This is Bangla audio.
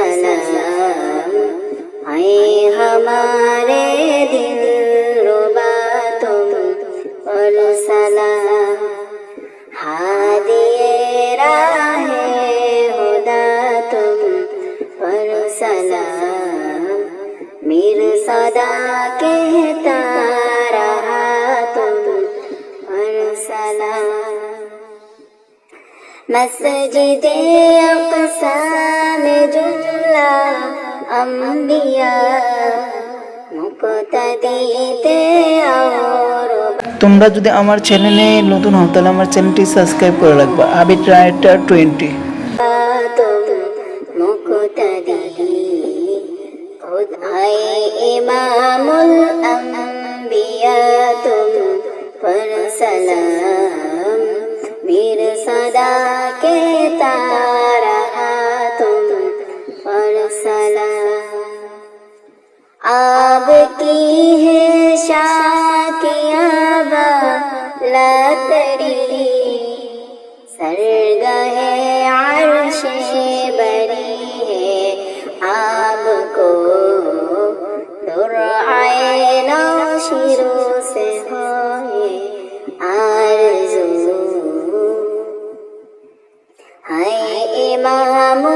सलाम आए हमारे दिल रुबा तुम और सलाम हादिए राहे हुदा तुम और सलाम मीर सदा कहता रहा तुम और सलाम मस्जिद अकसा में जो अम्बिया मुक़तदी थे और তোমরা যদি আমার চ্যানেলে নতুন হও তাহলে আমার চ্যানেলটি সাবস্ক্রাইব করে রাখবা আবিদ রাইটার টোয়েন্টি तुम मुक़तदी खुद आए इमामुल अम्बिया तुम पर सलाम मीर सदा के अब की है शाकियाबा लतरी सर्ग है अर्श बरी है आपको दूर आए नौ शिरों से होए आरज़ू है इमाम